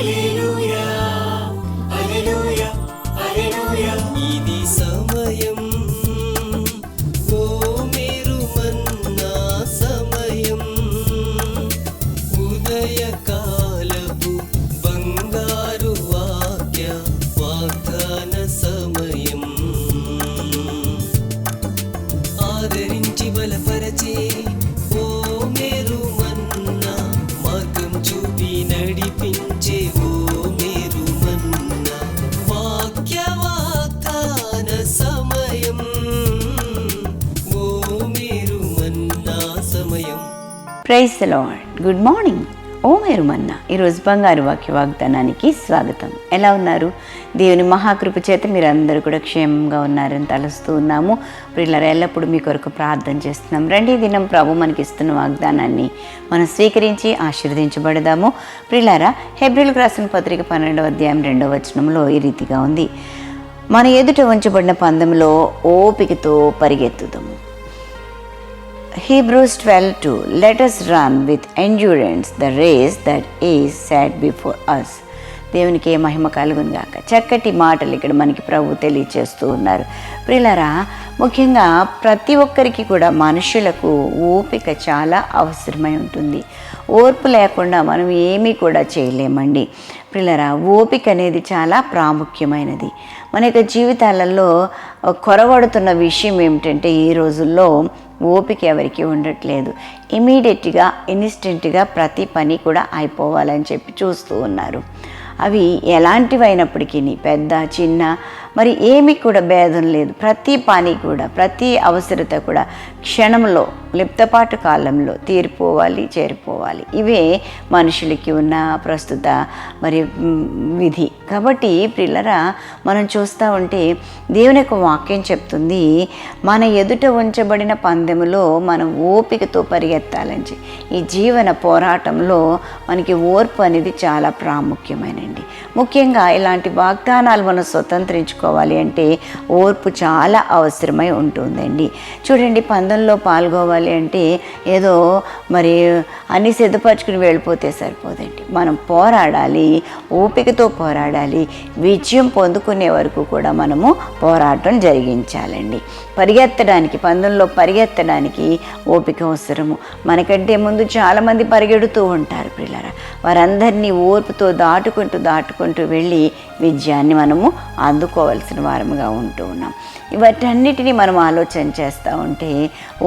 一路。ప్రైజ్ lord. Good morning. ఓ మేరుమన్న ఈరోజు బంగారు వాక్య వాగ్దానానికి స్వాగతం. ఎలా ఉన్నారు? దేవుని మహాకృప చేత మీరు అందరూ కూడా క్షేమంగా ఉన్నారని తలుస్తూ ఉన్నాము. ప్రిల్లర ఎల్లప్పుడూ మీ కొరకు ప్రార్థన చేస్తున్నాం. రండి దినం ప్రభు మనకి ఇస్తున్న వాగ్దానాన్ని మనం స్వీకరించి ఆశీర్వదించబడదాము. ప్రిల్లర హెబ్రిల్ రాసిన పత్రిక పన్నెండవ అధ్యాయం రెండవ వచనంలో ఈ రీతిగా ఉంది. మన ఎదుట ఉంచబడిన పందెంలో ఓపికతో పరిగెత్తుదాము. Hebrews 12 2 Let us run with endurance the race that is set before us. దేవునికి ఏ మహిమ కలుగుందాక చక్కటి మాటలు ఇక్కడ మనకి ప్రభు తెలియచేస్తూ ఉన్నారు. ప్రిలరా ముఖ్యంగా ప్రతి ఒక్కరికి కూడా మనుషులకు ఓపిక చాలా అవసరమై ఉంటుంది. ఓర్పు లేకుండా మనం ఏమీ కూడా చేయలేమండి. ప్రిలరా ఓపిక అనేది చాలా ప్రాముఖ్యమైనది. మన యొక్క జీవితాలలో కొరవడుతున్న విషయం ఏమిటంటే ఈ రోజుల్లో ఓపిక ఎవరికి ఉండట్లేదు. ఇమీడియట్గా ఇన్స్టెంట్గా ప్రతి పని కూడా అయిపోవాలని చెప్పి చూస్తూ ఉన్నారు. అవి ఎలాంటివైనప్పటికీ పెద్ద చిన్న మరి ఏమీ కూడా భేదం లేదు. ప్రతి పని కూడా ప్రతి అవసరత కూడా క్షణంలో లిప్తపాటు కాలంలో తీరిపోవాలి చేరిపోవాలి. ఇవే మనుషులకి ఉన్న ప్రస్తుత మరి విధి. కాబట్టి పిల్లరా మనం చూస్తూ ఉంటే దేవుని యొక్క వాక్యం చెప్తుంది మన ఎదుట ఉంచబడిన పందెములో మనం ఓపికతో పరిగెత్తాలని ఈ జీవన పోరాటంలో మనకి ఓర్పు అనేది చాలా ప్రాముఖ్యమైనండి ముఖ్యంగా ఇలాంటి వాగ్దానాలు మనం స్వతంత్రించుకోవాలి అంటే ఓర్పు చాలా అవసరమై ఉంటుందండి. చూడండి పందంలో పాల్గొవాలి అంటే ఏదో మరి అన్ని సిద్ధపరచుకుని వెళ్ళిపోతే సరిపోదండి. మనం పోరాడాలి ఓపికతో పోరాడాలి విజయం పొందుకునే వరకు కూడా మనము పోరాటం జరిగించాలండి. పరిగెత్తడానికి పందెంలో పరిగెత్తడానికి ఓపిక అవసరము. మనకంటే ముందు చాలామంది పరిగెడుతూ ఉంటారు పిల్లరా. వారందరినీ ఓర్పుతో దాటుకుంటూ దాటుకుంటూ వెళ్ళి విజయాన్ని మనము చేసుకోవాల్సిన వారముగా ఉంటూ ఉన్నాం. ఇవటన్నిటిని మనం ఆలోచన చేస్తూ ఉంటే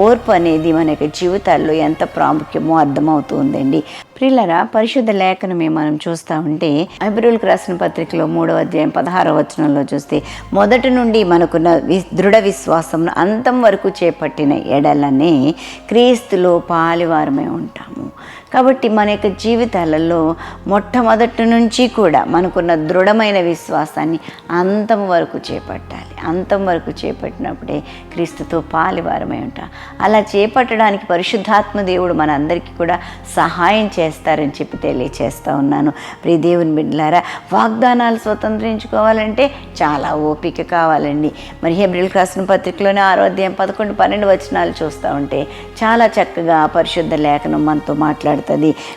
ఓర్పు అనేది మన యొక్క జీవితాల్లో ఎంత ప్రాముఖ్యమో అర్థమవుతుందండి. ప్రిల్లరా పరిశుద్ధ లేఖనమే మనం చూస్తూ ఉంటే అభిరులకు రాసిన పత్రికలో మూడవ అధ్యాయం పదహారవ వచనంలో చూస్తే మొదటి నుండి మనకున్న వి దృఢ విశ్వాసం అంతం వరకు చేపట్టిన ఎడలనే క్రీస్తులో పాలివారమే ఉంటాము. కాబట్టి మన యొక్క జీవితాలలో మొట్టమొదటి నుంచి కూడా మనకున్న దృఢమైన విశ్వాసాన్ని అంతం వరకు చేపట్టాలి. అంతం వరకు చేపట్టినప్పుడే క్రీస్తుతో పాలివారమై ఉంటాం. అలా చేపట్టడానికి పరిశుద్ధాత్మ దేవుడు మనందరికీ కూడా సహాయం చేస్తారని చెప్పి తెలియచేస్తూ ఉన్నాను. ప్రియ దేవుని బిడ్డలారా వాగ్దానాలు స్వతంత్రించుకోవాలంటే చాలా ఓపిక కావాలండి. మరి హెబ్రిల్ క్రాసిన పత్రికలోనే ఆరో అధ్యాయం పదకొండు పన్నెండు వచనాలు చూస్తూ ఉంటే చాలా చక్కగా పరిశుద్ధ లేఖనం మనతో మాట్లాడుతుంది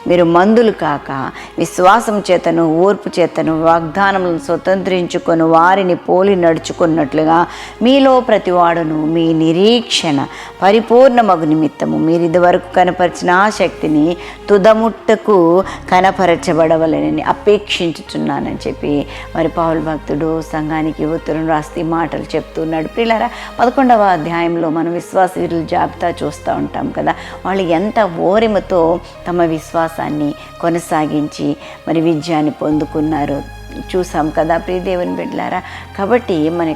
మీరు మందులు కాక విశ్వాసం చేతను ఓర్పు చేతను వాగ్దానములను స్వతంత్రించుకొని వారిని పోలి నడుచుకున్నట్లుగా మీలో ప్రతివాడును మీ నిరీక్షణ పరిపూర్ణమగు నిమిత్తము. మీరు ఇదివరకు కనపరిచిన ఆ శక్తిని తుదముట్టకు కనపరచబడవలనని అపేక్షించుచున్నానని చెప్పి మరి పావుల భక్తుడు సంఘానికి ఉత్తరం రాస్తే మాటలు చెప్తున్నాడు పిల్లరా పదకొండవ అధ్యాయంలో మనం విశ్వాస వీరుల జాబితా చూస్తూ ఉంటాం కదా. వాళ్ళు ఎంత ఓరిమతో తమ విశ్వాసాన్ని కొనసాగించి మరి విజయాన్ని పొందుకున్నారు. చూసాం కదా ప్రియదేవుని బిడ్డలారా. కాబట్టి మన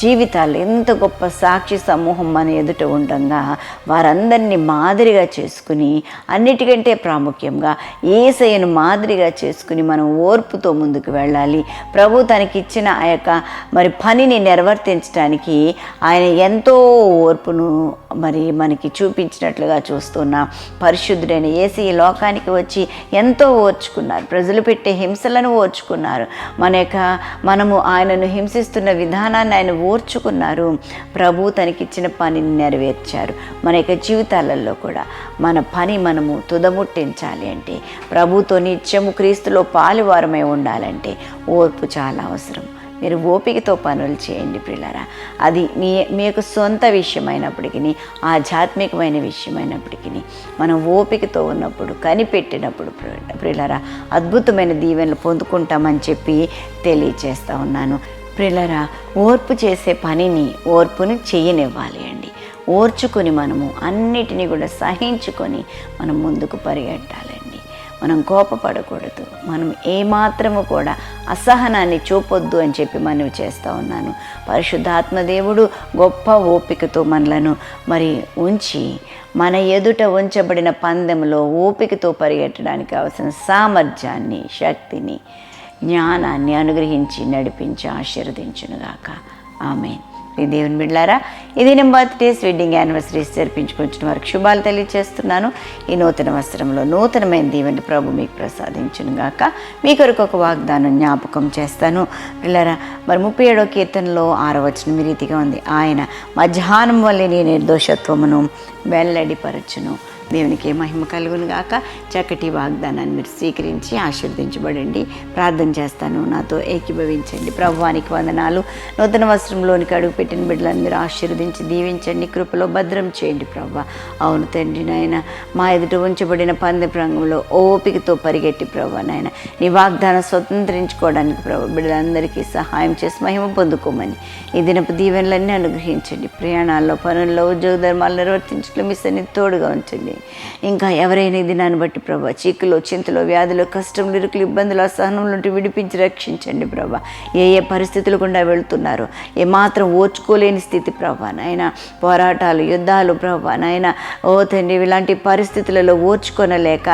జీవితాలు ఎంత గొప్ప సాక్షి సమూహం మన ఎదుట ఉండగా వారందరినీ మాదిరిగా చేసుకుని అన్నిటికంటే ప్రాముఖ్యంగా ఏసయ్యను మాదిరిగా చేసుకుని మనం ఓర్పుతో ముందుకు వెళ్ళాలి. ప్రభు తనకిచ్చిన ఆ యొక్క మరి పనిని నిర్వర్తించడానికి ఆయన ఎంతో ఓర్పును మరి మనకి చూపించినట్లుగా చూస్తున్నాం పరిశుద్ధుడైన ఏసీ లోకానికి వచ్చి ఎంతో ఓర్చుకున్నారు. ప్రజలు పెట్టే హింసలను ఓర్చుకున్నారు. ఓర్చుకున్నారు మన యొక్క మనము ఆయనను హింసిస్తున్న విధానాన్ని ఆయన ఓర్చుకున్నారు. ప్రభు తనకిచ్చిన పనిని నెరవేర్చారు. మన యొక్క జీవితాలలో కూడా మన పని మనము తుదముట్టించాలి అంటే ప్రభుతో నిత్యము క్రీస్తులో పాలువారమై ఉండాలంటే ఓర్పు చాలా అవసరం. మీరు ఓపికతో పనులు చేయండి పిల్లరా అది మీ మీ యొక్క సొంత విషయమైనప్పటికీ ఆధ్యాత్మికమైన విషయమైనప్పటికీ మనం ఓపికతో ఉన్నప్పుడు కనిపెట్టినప్పుడు పిల్లరా అద్భుతమైన దీవెనలు పొందుకుంటామని చెప్పి తెలియచేస్తా ఉన్నాను. పిల్లరా ఓర్పు చేసే పనిని ఓర్పుని చేయనివ్వాలి అండి. ఓర్చుకొని మనము అన్నిటినీ కూడా సహించుకొని మనం ముందుకు పరిగెట్టాలి మనం కోపపడకూడదు. మనం ఏమాత్రము కూడా అసహనాన్ని చూపొద్దు అని చెప్పి మనవి చేస్తూ ఉన్నాను. పరిశుద్ధాత్మదేవుడు గొప్ప ఓపికతో మనలను మరి ఉంచి మన ఎదుట ఉంచబడిన పందెంలో ఓపికతో పరిగెట్టడానికి అవసరం సామర్థ్యాన్ని శక్తిని జ్ఞానాన్ని అనుగ్రహించి నడిపించి ఆశీర్వదించునుగాక. ఆమె ఈ దేవుని బిడ్లారా ఇది నేను బర్త్డేస్ వెడ్డింగ్ యానివర్సరీస్ జరిపించుకొచ్చిన వారికి శుభాలు తెలియజేస్తున్నాను ఈ నూతన వస్త్రంలో నూతనమైన దీవెని ప్రభు మీకు ప్రసాదించును గాక. మీ కొరకు ఒక వాగ్దానం జ్ఞాపకం చేస్తాను. పిల్లరా మరి ముప్పై ఏడో కీర్తనలో ఆరవచనం ఈ రీతిగా ఉంది. ఆయన మధ్యాహ్నం వల్లే నీ నిర్దోషత్వమును వెల్లడిపరచును. దేవునికి మహిమ కలుగును గాక. చక్కటి వాగ్దానాన్ని మీరు స్వీకరించి ఆశీర్వదించబడండి. ప్రార్థన చేస్తాను నాతో ఏకీభవించండి. ప్రభువానికి వందనాలు. నూతన వస్త్రంలోనికి అడుగుపెట్టిన బిడ్డలను మీరు ఆశీర్వదించి దీవించండి. కృపలో భద్రం చేయండి ప్రభా. అవును తండ్రి నాయన మా ఎదుట ఉంచబడిన పందె రంగంలో ఓపికతో పరిగెట్టి ప్రభు నాయన నీ వాగ్దానం స్వతంత్రించుకోవడానికి ప్రభు బిడ్డలందరికీ సహాయం చేసి మహిమ పొందుకోమని. ఈ దినపు దీవెనలన్నీ అనుగ్రహించండి. ప్రయాణాల్లో పనుల్లో ఉద్యోగ ధర్మాలు నిర్వర్తించడం మీ సన్ని తోడుగా ఉంచండి. ఇంకా ఎవరైనా దినాన్ని బట్టి ప్రభా చీకులో చింతలో వ్యాధులు కష్టం ఇరుకులు ఇబ్బందులు అసహనం నుండి విడిపించి రక్షించండి ప్రభా. ఏ ఏ పరిస్థితులు గుండా వెళుతున్నారు ఏమాత్రం ఓర్చుకోలేని స్థితి ప్రభా. నాయన పోరాటాలు యుద్ధాలు ప్రభా. నాయన ఓ తండ్రి ఇలాంటి పరిస్థితులలో ఓర్చుకొనలేక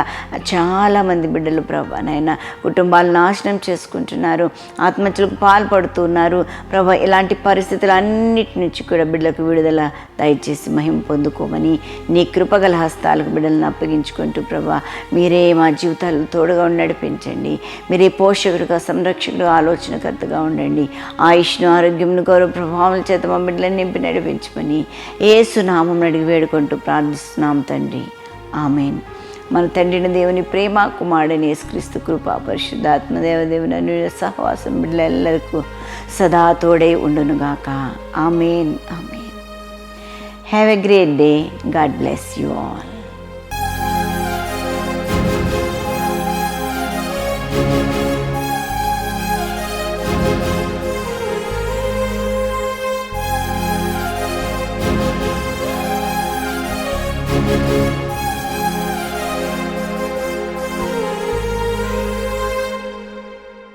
చాలామంది బిడ్డలు ప్రభా నాయన కుటుంబాలు నాశనం చేసుకుంటున్నారు ఆత్మహత్యలకు పాల్పడుతున్నారు. ప్రభా ఇలాంటి పరిస్థితులు అన్నిటి నుంచి కూడా బిడ్డలకు విడుదల దయచేసి మహిమ పొందుకోమని నీ కృపగల హస్తాలకు బిడ్డలను అప్పగించుకుంటూ ప్రభా మీరే మా జీవితాలు తోడుగా నడిపించండి. మీరే పోషకుడుగా సంరక్షకుడు ఆలోచనకర్తగా ఉండండి. ఆయుష్ను ఆరోగ్యంను గౌరవ ప్రభావం చేత మా బిడ్డలను నింపి నడిపించమని ఏసునామం అడిగి వేడుకుంటూ ప్రార్థిస్తున్నాం తండ్రి. ఆమెన్. మన తండ్రిని దేవుని ప్రేమ కుమారుడని యేసుక్రీస్తు కృప పరిశుద్ధాత్మ దేవదేవుని సహవాసం బిడ్డలెల్లరికూ సదా తోడై ఉండునుగాక amen. Amen. Have a great day God bless you all